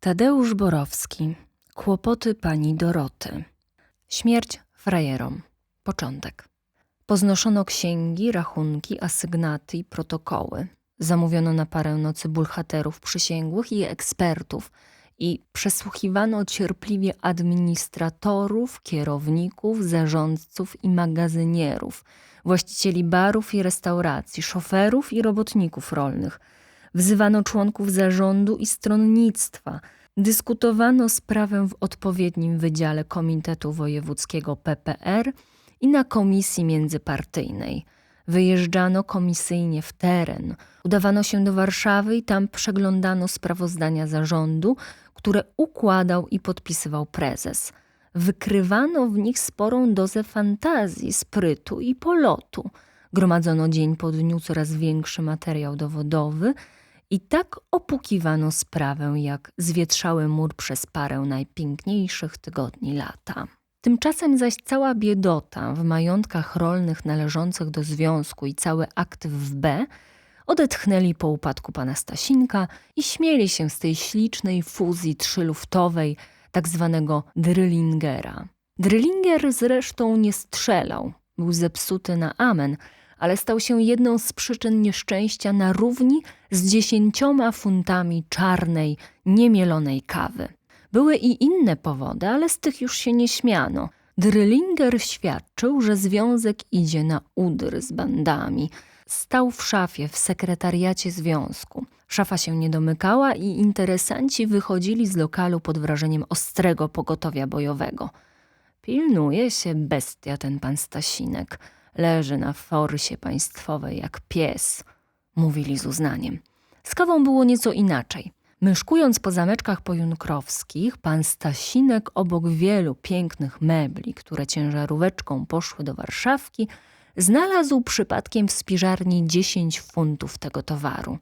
Tadeusz Borowski. Kłopoty pani Doroty. Śmierć frajerom. Początek. Poznoszono księgi, rachunki, asygnaty i protokoły. Zamówiono na parę nocy bulhaterów przysięgłych i ekspertów i przesłuchiwano cierpliwie administratorów, kierowników, zarządców i magazynierów, właścicieli barów i restauracji, szoferów i robotników rolnych. Wzywano członków zarządu i stronnictwa. Dyskutowano sprawę w odpowiednim wydziale Komitetu Wojewódzkiego PPR i na komisji międzypartyjnej. Wyjeżdżano komisyjnie w teren, udawano się do Warszawy i tam przeglądano sprawozdania zarządu, które układał i podpisywał prezes. Wykrywano w nich sporą dozę fantazji, sprytu i polotu. Gromadzono dzień po dniu coraz większy materiał dowodowy i tak opukiwano sprawę, jak zwietrzały mur przez parę najpiękniejszych tygodni lata. Tymczasem zaś cała biedota w majątkach rolnych należących do związku i cały aktyw w B odetchnęli po upadku pana Stasinka i śmieli się z tej ślicznej fuzji trzyluftowej, tak zwanego Drillingera. Drillinger zresztą nie strzelał, był zepsuty na amen, ale stał się jedną z przyczyn nieszczęścia na równi z dziesięcioma funtami czarnej, niemielonej kawy. Były i inne powody, ale z tych już się nie śmiano. Drillinger świadczył, że związek idzie na udr z bandami. Stał w szafie w sekretariacie związku. Szafa się nie domykała i interesanci wychodzili z lokalu pod wrażeniem ostrego pogotowia bojowego. Pilnuje się bestia ten pan Stasinek. Leży na forsie państwowej jak pies, mówili z uznaniem. Z kawą było nieco inaczej. Myszkując po zameczkach pojunkrowskich, pan Stasinek obok wielu pięknych mebli, które ciężaróweczką poszły do Warszawki, znalazł przypadkiem w spiżarni 10 funtów tego towaru.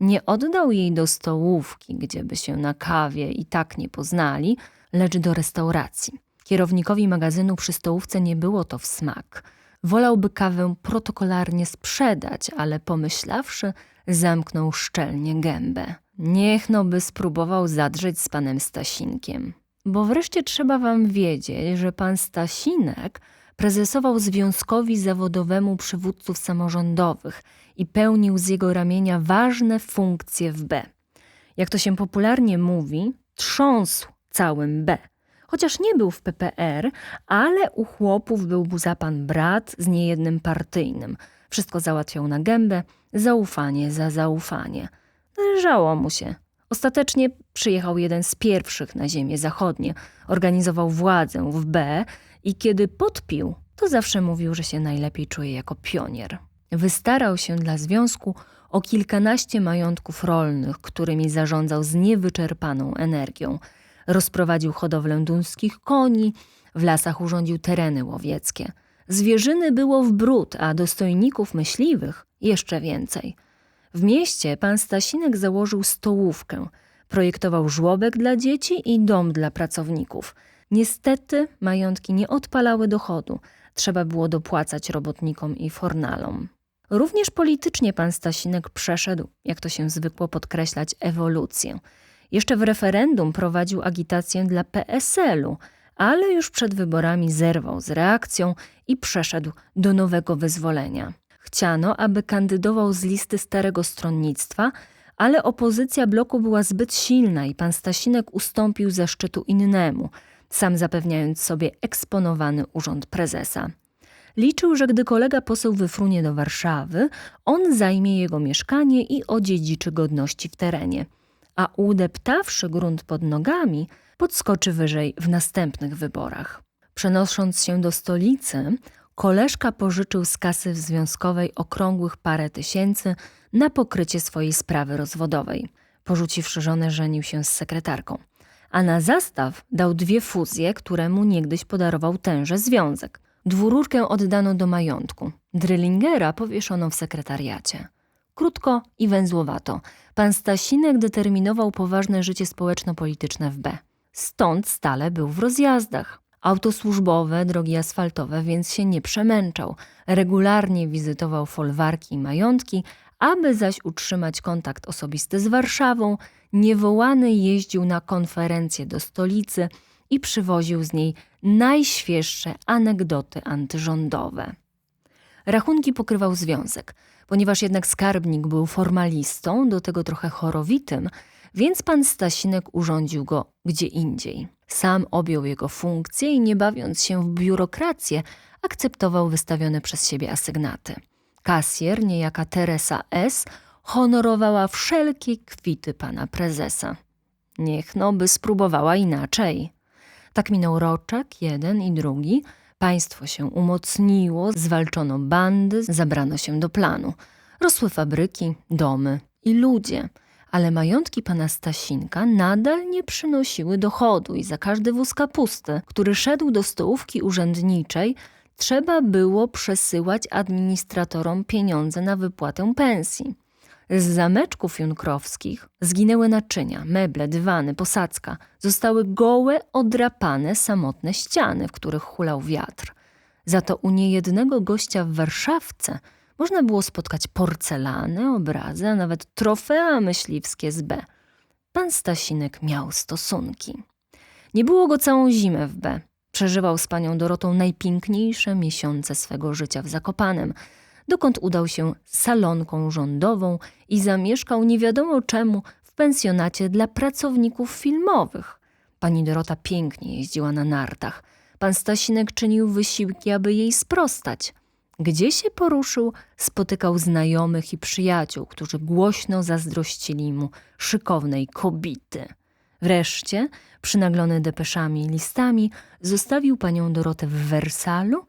Nie oddał jej do stołówki, gdzie by się na kawie i tak nie poznali, lecz do restauracji. Kierownikowi magazynu przy stołówce nie było to w smak. Wolałby kawę protokolarnie sprzedać, ale pomyślawszy, zamknął szczelnie gębę. Niech no by spróbował zadrzeć z panem Stasinkiem. Bo wreszcie trzeba wam wiedzieć, że pan Stasinek prezesował Związkowi Zawodowemu Przywódców Samorządowych i pełnił z jego ramienia ważne funkcje w B. Jak to się popularnie mówi, trząsł całym B. Chociaż nie był w PPR, ale u chłopów był buzapan brat z niejednym partyjnym. Wszystko załatwiał na gębę, zaufanie za zaufanie. Należało mu się. Ostatecznie przyjechał jeden z pierwszych na ziemię zachodnie, organizował władzę w B i kiedy podpił, to zawsze mówił, że się najlepiej czuje jako pionier. Wystarał się dla związku o kilkanaście majątków rolnych, którymi zarządzał z niewyczerpaną energią. Rozprowadził hodowlę duńskich koni, w lasach urządził tereny łowieckie. Zwierzyny było w bród, a dostojników myśliwych jeszcze więcej. W mieście pan Stasinek założył stołówkę, projektował żłobek dla dzieci i dom dla pracowników. Niestety majątki nie odpalały dochodu, trzeba było dopłacać robotnikom i fornalom. Również politycznie pan Stasinek przeszedł, jak to się zwykło podkreślać, ewolucję. Jeszcze w referendum prowadził agitację dla PSL-u, ale już przed wyborami zerwał z reakcją i przeszedł do nowego wyzwolenia. Chciano, aby kandydował z listy Starego Stronnictwa, ale opozycja bloku była zbyt silna i pan Stasinek ustąpił zaszczytu innemu, sam zapewniając sobie eksponowany urząd prezesa. Liczył, że gdy kolega poseł wyfrunie do Warszawy, on zajmie jego mieszkanie i odziedziczy godności w terenie, a udeptawszy grunt pod nogami, podskoczy wyżej w następnych wyborach. Przenosząc się do stolicy, koleżka pożyczył z kasy związkowej okrągłych parę tysięcy na pokrycie swojej sprawy rozwodowej. Porzuciwszy żonę, żenił się z sekretarką. A na zastaw dał dwie fuzje, które mu niegdyś podarował tenże związek. Dwururkę oddano do majątku. Drillingera powieszono w sekretariacie. Krótko i węzłowato. Pan Stasinek determinował poważne życie społeczno-polityczne w B. Stąd stale był w rozjazdach. Auto służbowe, drogi asfaltowe, więc się nie przemęczał. Regularnie wizytował folwarki i majątki, Aby zaś utrzymać kontakt osobisty z Warszawą, niewołany jeździł na konferencje do stolicy i przywoził z niej najświeższe anegdoty antyrządowe. Rachunki pokrywał związek, ponieważ jednak skarbnik był formalistą, do tego trochę chorowitym, więc pan Stasinek urządził go gdzie indziej. Sam objął jego funkcję i nie bawiąc się w biurokrację, akceptował wystawione przez siebie asygnaty. Kasjer, niejaka Teresa S., honorowała wszelkie kwity pana prezesa. Niech no by spróbowała inaczej. Tak minął roczek, jeden i drugi. Państwo się umocniło, zwalczono bandy, zabrano się do planu. Rosły fabryki, domy i ludzie, ale majątki pana Stasinka nadal nie przynosiły dochodu i za każdy wóz kapusty, który szedł do stołówki urzędniczej, trzeba było przesyłać administratorom pieniądze na wypłatę pensji. Z zameczków junkrowskich zginęły naczynia, meble, dywany, posadzka. Zostały gołe, odrapane, samotne ściany, w których hulał wiatr. Za to u niejednego gościa w Warszawce można było spotkać porcelany, obrazy, a nawet trofea myśliwskie z B. Pan Stasinek miał stosunki. Nie było go całą zimę w B. Przeżywał z panią Dorotą najpiękniejsze miesiące swego życia w Zakopanem, dokąd udał się salonką rządową i zamieszkał nie wiadomo czemu w pensjonacie dla pracowników filmowych. Pani Dorota pięknie jeździła na nartach. Pan Stasinek czynił wysiłki, aby jej sprostać. Gdzie się poruszył, spotykał znajomych i przyjaciół, którzy głośno zazdrościli mu szykownej kobity. Wreszcie, przynaglony depeszami i listami, zostawił panią Dorotę w Wersalu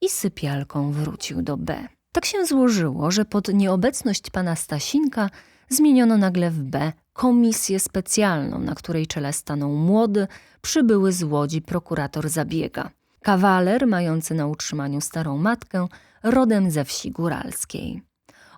i sypialką wrócił do B. Tak się złożyło, że pod nieobecność pana Stasinka zmieniono nagle w B komisję specjalną, na której czele stanął młody, przybyły z Łodzi prokurator zabiega. Kawaler mający na utrzymaniu starą matkę, rodem ze wsi góralskiej.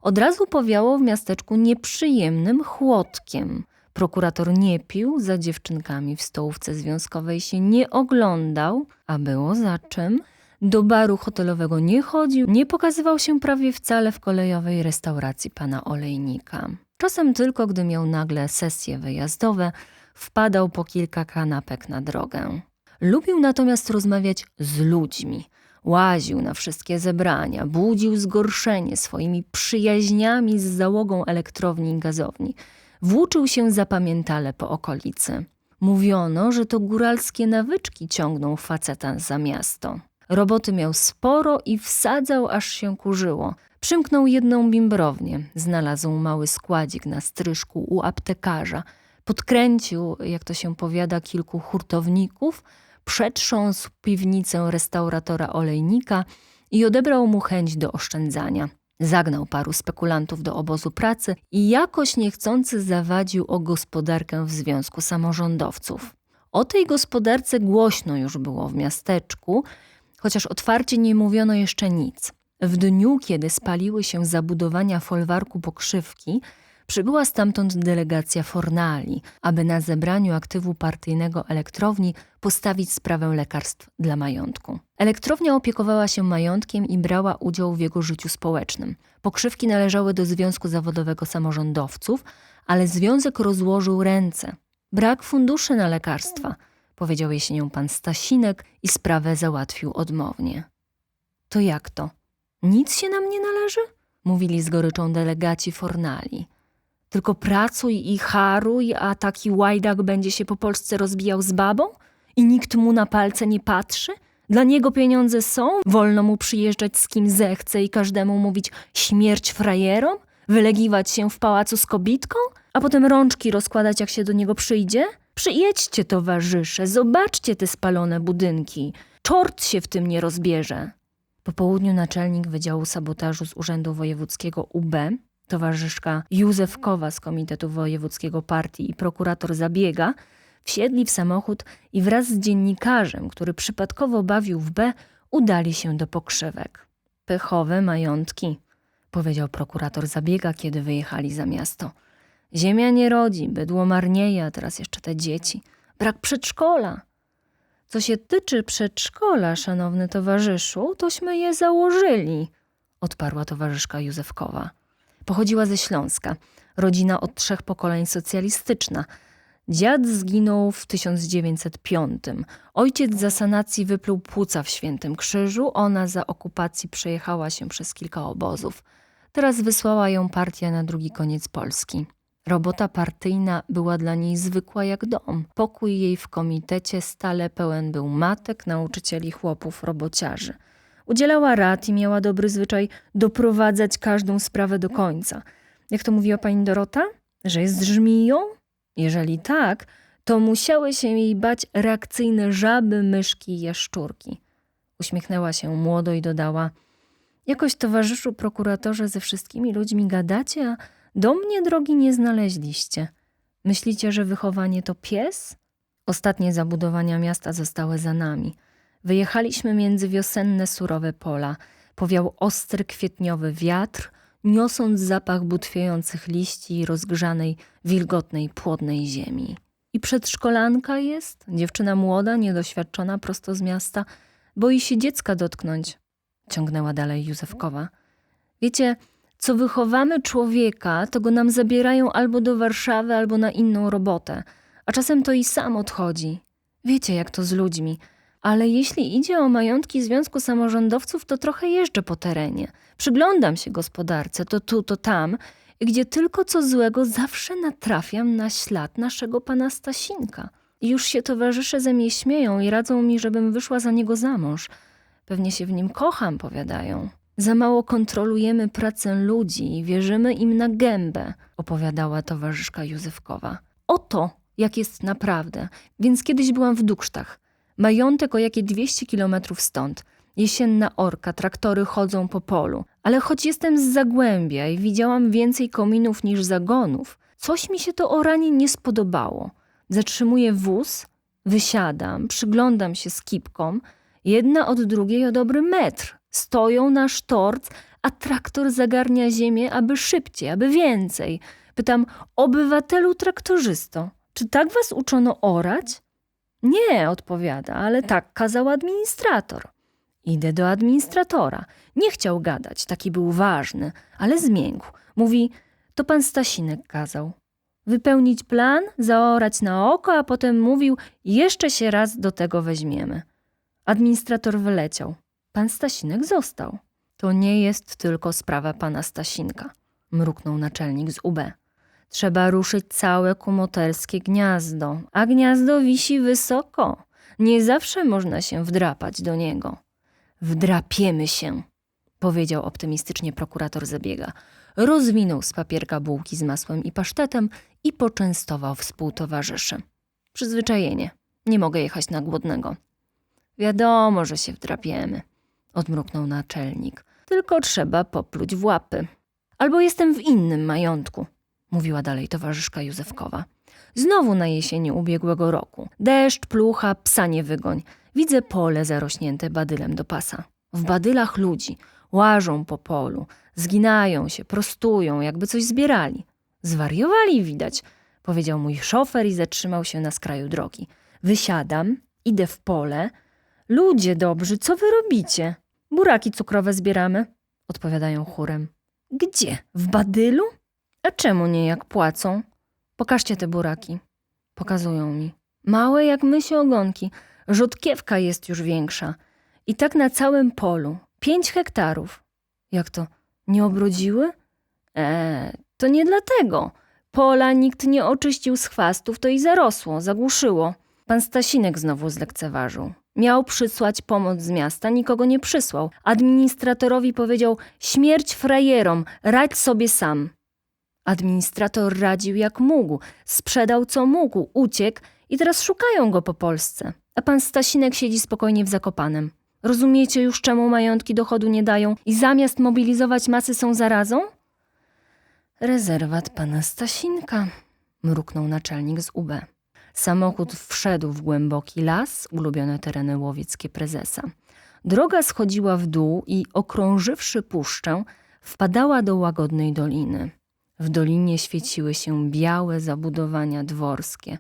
Od razu powiało w miasteczku nieprzyjemnym chłodkiem. Prokurator nie pił, za dziewczynkami w stołówce związkowej się nie oglądał, a było za czym. Do baru hotelowego nie chodził, nie pokazywał się prawie wcale w kolejowej restauracji pana olejnika. Czasem tylko, gdy miał nagle sesje wyjazdowe, wpadał po kilka kanapek na drogę. Lubił natomiast rozmawiać z ludźmi. Łaził na wszystkie zebrania, budził zgorszenie swoimi przyjaźniami z załogą elektrowni i gazowni. Włóczył się zapamiętale po okolicy. Mówiono, że to góralskie nawyczki ciągną faceta za miasto. Roboty miał sporo i wsadzał, aż się kurzyło. Przymknął jedną bimbrownię, znalazł mały składzik na stryżku u aptekarza. Podkręcił, jak to się powiada, kilku hurtowników, przetrząsł piwnicę restauratora olejnika i odebrał mu chęć do oszczędzania. Zagnał paru spekulantów do obozu pracy i jakoś niechcący zawadził o gospodarkę w Związku Samorządowców. O tej gospodarce głośno już było w miasteczku, chociaż otwarcie nie mówiono jeszcze nic. W dniu, kiedy spaliły się zabudowania folwarku pokrzywki, przybyła stamtąd delegacja Fornali, aby na zebraniu aktywu partyjnego elektrowni postawić sprawę lekarstw dla majątku. Elektrownia opiekowała się majątkiem i brała udział w jego życiu społecznym. Pokrzywki należały do Związku Zawodowego Samorządowców, ale związek rozłożył ręce. Brak funduszy na lekarstwa, powiedział jesienią pan Stasinek i sprawę załatwił odmownie. To jak to? Nic się nam nie należy? Mówili z goryczą delegaci Fornali. Tylko pracuj i haruj, a taki łajdak będzie się po Polsce rozbijał z babą? I nikt mu na palce nie patrzy? Dla niego pieniądze są, wolno mu przyjeżdżać z kim zechce i każdemu mówić śmierć frajerom? Wylegiwać się w pałacu z kobitką? A potem rączki rozkładać jak się do niego przyjdzie? Przyjedźcie, towarzysze, zobaczcie te spalone budynki. Czort się w tym nie rozbierze. Po południu naczelnik Wydziału Sabotażu z Urzędu Wojewódzkiego UB, towarzyszka Józefkowa z Komitetu Wojewódzkiego Partii i prokurator Zabiega wsiedli w samochód i wraz z dziennikarzem, który przypadkowo bawił w B, udali się do pokrzywek. Pechowe majątki, powiedział prokurator Zabiega, kiedy wyjechali za miasto. Ziemia nie rodzi, bydło marnieje, a teraz jeszcze te dzieci. Brak przedszkola. Co się tyczy przedszkola, szanowny towarzyszu, tośmy je założyli, odparła towarzyszka Józefkowa. Pochodziła ze Śląska. Rodzina od trzech pokoleń socjalistyczna. Dziad zginął w 1905. Ojciec za sanacji wypluł płuca w Świętym Krzyżu, ona za okupacji przejechała się przez kilka obozów. Teraz wysłała ją partia na drugi koniec Polski. Robota partyjna była dla niej zwykła jak dom. Pokój jej w komitecie stale pełen był matek, nauczycieli, chłopów, robociarzy. Udzielała rad i miała dobry zwyczaj doprowadzać każdą sprawę do końca. Jak to mówiła pani Dorota? Że jest żmiją? Jeżeli tak, to musiały się jej bać reakcyjne żaby, myszki i jaszczurki. Uśmiechnęła się młodo i dodała: Jakoś, towarzyszu prokuratorze, ze wszystkimi ludźmi gadacie, a do mnie drogi nie znaleźliście. Myślicie, że wychowanie to pies? Ostatnie zabudowania miasta zostały za nami. Wyjechaliśmy między wiosenne, surowe pola. Powiał ostry, kwietniowy wiatr, niosąc zapach butwiejących liści i rozgrzanej, wilgotnej, płodnej ziemi. I przedszkolanka jest, dziewczyna młoda, niedoświadczona, prosto z miasta. Boi się dziecka dotknąć, ciągnęła dalej Józefkowa. Wiecie, co wychowamy człowieka, to go nam zabierają albo do Warszawy, albo na inną robotę, a czasem to i sam odchodzi. Wiecie, jak to z ludźmi. Ale jeśli idzie o majątki Związku Samorządowców, to trochę jeżdżę po terenie. Przyglądam się gospodarce, to tu, to tam, gdzie tylko co złego zawsze natrafiam na ślad naszego pana Stasinka. Już się towarzysze ze mnie śmieją i radzą mi, żebym wyszła za niego za mąż. Pewnie się w nim kocham, powiadają. Za mało kontrolujemy pracę ludzi wierzymy im na gębę, opowiadała towarzyszka Józefkowa. Oto, jak jest naprawdę. Więc kiedyś byłam w Duksztach. Majątek o jakie 200 kilometrów stąd. Jesienna orka, traktory chodzą po polu. Ale choć jestem z Zagłębia i widziałam więcej kominów niż zagonów, coś mi się to o nie spodobało. Zatrzymuję wóz, wysiadam, przyglądam się skipkom, jedna od drugiej o dobry metr. Stoją na sztorc, a traktor zagarnia ziemię, aby szybciej, aby więcej. Pytam, obywatelu traktorzysto, czy tak was uczono orać? Nie, odpowiada, ale tak kazał administrator. Idę do administratora. Nie chciał gadać, taki był ważny, ale zmiękł. Mówi, to pan Stasinek kazał. Wypełnić plan, zaorać na oko, a potem mówił, jeszcze się raz do tego weźmiemy. Administrator wyleciał. Pan Stasinek został. To nie jest tylko sprawa pana Stasinka, mruknął naczelnik z UB. Trzeba ruszyć całe kumoterskie gniazdo, a gniazdo wisi wysoko. Nie zawsze można się wdrapać do niego. Wdrapiemy się, powiedział optymistycznie prokurator zabiega. Rozwinął z papierka bułki z masłem i pasztetem i poczęstował współtowarzyszy. Przyzwyczajenie. Nie mogę jechać na głodnego. Wiadomo, że się wdrapiemy, odmruknął naczelnik. Tylko trzeba popluć w łapy. Albo jestem w innym majątku, mówiła dalej towarzyszka Józefkowa. Znowu na jesieni ubiegłego roku. Deszcz, plucha, psa nie wygoń. Widzę pole zarośnięte badylem do pasa. W badylach ludzi łażą po polu, zginają się, prostują, jakby coś zbierali. Zwariowali widać, powiedział mój szofer i zatrzymał się na skraju drogi. Wysiadam, idę w pole. Ludzie dobrzy, co wy robicie? Buraki cukrowe zbieramy, odpowiadają chórem. Gdzie? W badylu? A czemu nie jak płacą? Pokażcie te buraki. Pokazują mi. Małe jak mysie ogonki. Rzutkiewka jest już większa. I tak na całym polu. Pięć hektarów. Jak to? Nie obrodziły? Eee, to nie dlatego. Pola nikt nie oczyścił z chwastów, to i zarosło, zagłuszyło. Pan Stasinek znowu zlekceważył. Miał przysłać pomoc z miasta, nikogo nie przysłał. Administratorowi powiedział: Śmierć frajerom, radź sobie sam. Administrator radził jak mógł, sprzedał co mógł, uciekł i teraz szukają go po Polsce. A pan Stasinek siedzi spokojnie w Zakopanem. Rozumiecie już, czemu majątki dochodu nie dają i zamiast mobilizować masy są zarazą? Rezerwat pana Stasinka, mruknął naczelnik z UB. Samochód wszedł w głęboki las, ulubione tereny łowieckie prezesa. Droga schodziła w dół i okrążywszy puszczę, wpadała do łagodnej doliny. W dolinie świeciły się białe zabudowania dworskie,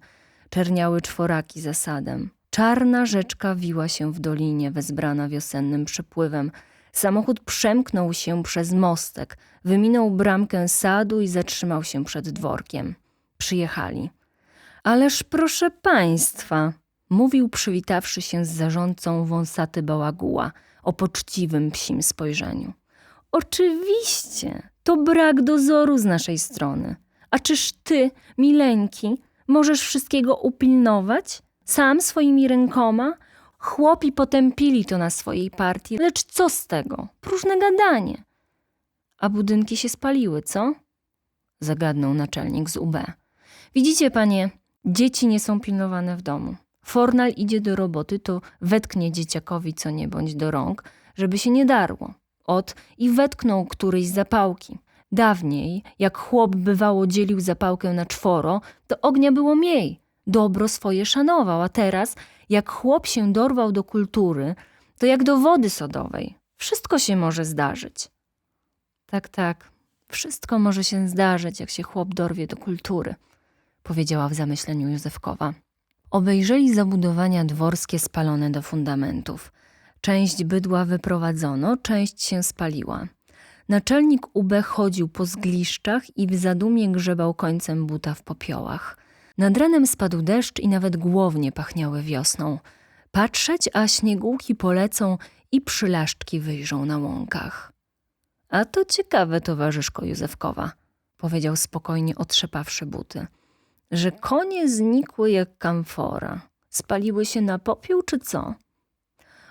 czerniały czworaki za sadem. Czarna rzeczka wiła się w dolinie, wezbrana wiosennym przypływem. Samochód przemknął się przez mostek, wyminął bramkę sadu i zatrzymał się przed dworkiem. Przyjechali. Ależ proszę państwa, mówił przywitawszy się z zarządcą wąsaty bałaguła o poczciwym psim spojrzeniu. Oczywiście, to brak dozoru z naszej strony. A czyż ty, mileńki, możesz wszystkiego upilnować? Sam swoimi rękoma? Chłopi potępili to na swojej partii, lecz co z tego? Próżne gadanie. A budynki się spaliły, co? Zagadnął naczelnik z UB. Widzicie, panie, dzieci nie są pilnowane w domu. Fornal idzie do roboty, to wetknie dzieciakowi co nie bądź do rąk, żeby się nie darło. Ot i wetknął któryś zapałki. Dawniej, jak chłop bywało dzielił zapałkę na czworo, to ognia było mniej. Dobro swoje szanował, a teraz, jak chłop się dorwał do kultury, to jak do wody sodowej. Wszystko się może zdarzyć. Tak, tak, wszystko może się zdarzyć, jak się chłop dorwie do kultury, powiedziała w zamyśleniu Józefkowa. Obejrzeli zabudowania dworskie spalone do fundamentów. Część bydła wyprowadzono, część się spaliła. Naczelnik UB chodził po zgliszczach i w zadumie grzebał końcem buta w popiołach. Nad ranem spadł deszcz i nawet głownie pachniały wiosną. Patrzeć, a śniegółki polecą i przylaszczki wyjrzą na łąkach. A to ciekawe, towarzyszko Józefkowa, powiedział spokojnie otrzepawszy buty, że konie znikły jak kamfora. Spaliły się na popiół, czy co?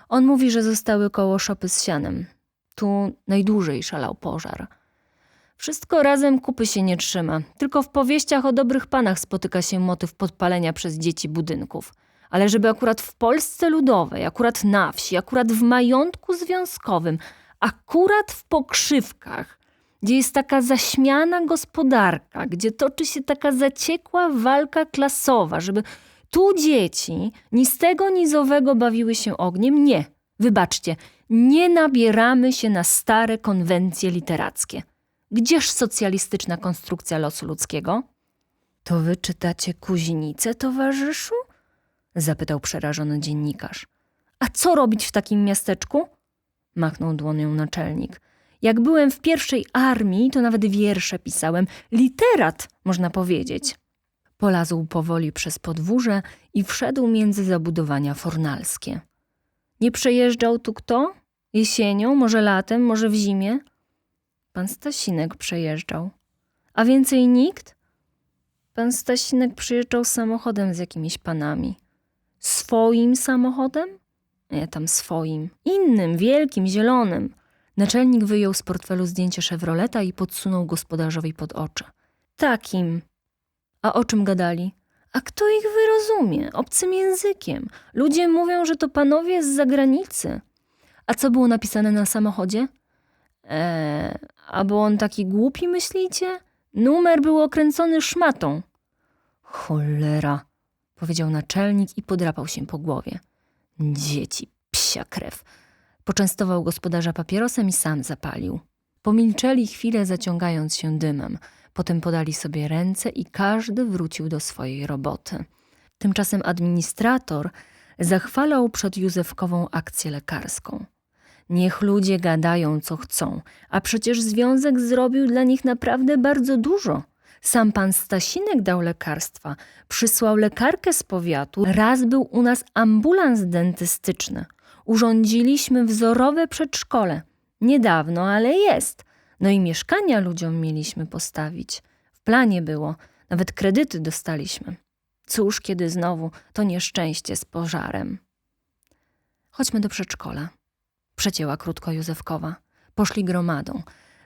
On mówi, że zostały koło szopy z sianem. Tu najdłużej szalał pożar. Wszystko razem kupy się nie trzyma. Tylko w powieściach o dobrych panach spotyka się motyw podpalenia przez dzieci budynków. Ale żeby akurat w Polsce ludowej, akurat na wsi, akurat w majątku związkowym, akurat w pokrzywkach, gdzie jest taka zaśmiana gospodarka, gdzie toczy się taka zaciekła walka klasowa, żeby tu dzieci ni z tego ni z owego bawiły się ogniem, nie. Wybaczcie, nie nabieramy się na stare konwencje literackie. Gdzież socjalistyczna konstrukcja losu ludzkiego? To wy czytacie kuźnicę, towarzyszu? Zapytał przerażony dziennikarz. A co robić w takim miasteczku? Machnął dłonią naczelnik. Jak byłem w pierwszej armii, to nawet wiersze pisałem. Literat, można powiedzieć. Polazł powoli przez podwórze i wszedł między zabudowania fornalskie. Nie przejeżdżał tu kto? Jesienią, może latem, może w zimie? Pan Stasinek przejeżdżał. A więcej nikt? Pan Stasinek przyjeżdżał samochodem z jakimiś panami. Swoim samochodem? Nie, tam swoim. Innym, wielkim, zielonym. Naczelnik wyjął z portfelu zdjęcie Chevroleta i podsunął gospodarzowi pod oczy. Takim. A o czym gadali? A kto ich wyrozumie? Obcym językiem. Ludzie mówią, że to panowie z zagranicy. A co było napisane na samochodzie? Eee, a był on taki głupi, myślicie? Numer był okręcony szmatą. Cholera, powiedział naczelnik i podrapał się po głowie. Dzieci, psia krew. Poczęstował gospodarza papierosem i sam zapalił. Pomilczeli chwilę, zaciągając się dymem. Potem podali sobie ręce i każdy wrócił do swojej roboty. Tymczasem administrator zachwalał przed Józefkową akcję lekarską. Niech ludzie gadają, co chcą, a przecież związek zrobił dla nich naprawdę bardzo dużo. Sam pan Stasinek dał lekarstwa, przysłał lekarkę z powiatu, raz był u nas ambulans dentystyczny. Urządziliśmy wzorowe przedszkole. Niedawno, ale jest. No i mieszkania ludziom mieliśmy postawić. W planie było, nawet kredyty dostaliśmy. Cóż, kiedy znowu to nieszczęście z pożarem. Chodźmy do przedszkola. Przecięła krótko Józefkowa. Poszli gromadą.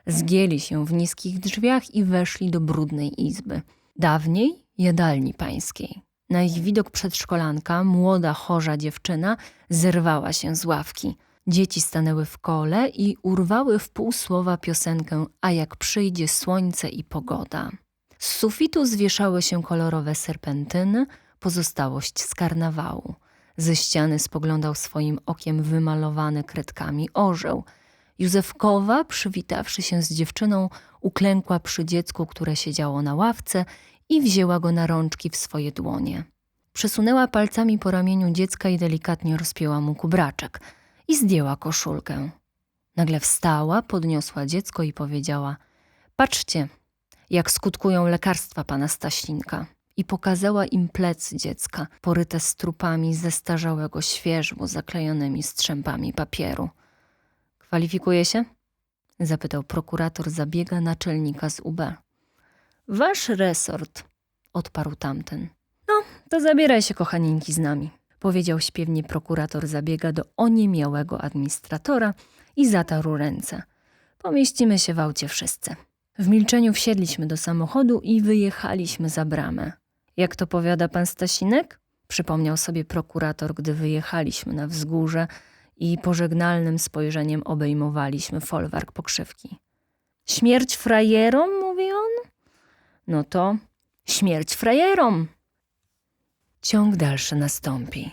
Zgięli się w niskich drzwiach i weszli do brudnej izby. Dawniej jadalni pańskiej. Na ich widok przedszkolanka, młoda, chorza dziewczyna, zerwała się z ławki. Dzieci stanęły w kole i urwały w pół słowa piosenkę A jak przyjdzie słońce i pogoda. Z sufitu zwieszały się kolorowe serpentyny, pozostałość z karnawału. Ze ściany spoglądał swoim okiem wymalowany kredkami orzeł. Józefkowa, przywitawszy się z dziewczyną, uklękła przy dziecku, które siedziało na ławce i wzięła go na rączki w swoje dłonie. Przesunęła palcami po ramieniu dziecka i delikatnie rozpięła mu kubraczek i zdjęła koszulkę. Nagle wstała, podniosła dziecko i powiedziała: Patrzcie, jak skutkują lekarstwa pana Staślinka. I pokazała im plec dziecka, poryte strupami zestarzałego świeżbu zaklejonymi strzępami papieru. Kwalifikuje się? zapytał prokurator zabiega naczelnika z UB. Wasz resort, odparł tamten. No, to zabieraj się, kochaninki, z nami, powiedział śpiewnie prokurator zabiega do oniemiałego administratora i zatarł ręce. Pomieścimy się w aucie wszyscy. W milczeniu wsiedliśmy do samochodu i wyjechaliśmy za bramę. Jak to powiada pan Stasinek? Przypomniał sobie prokurator, gdy wyjechaliśmy na wzgórze i pożegnalnym spojrzeniem obejmowaliśmy folwark pokrzywki. Śmierć frajerom, mówi on? No to śmierć frajerom. Ciąg dalszy nastąpi.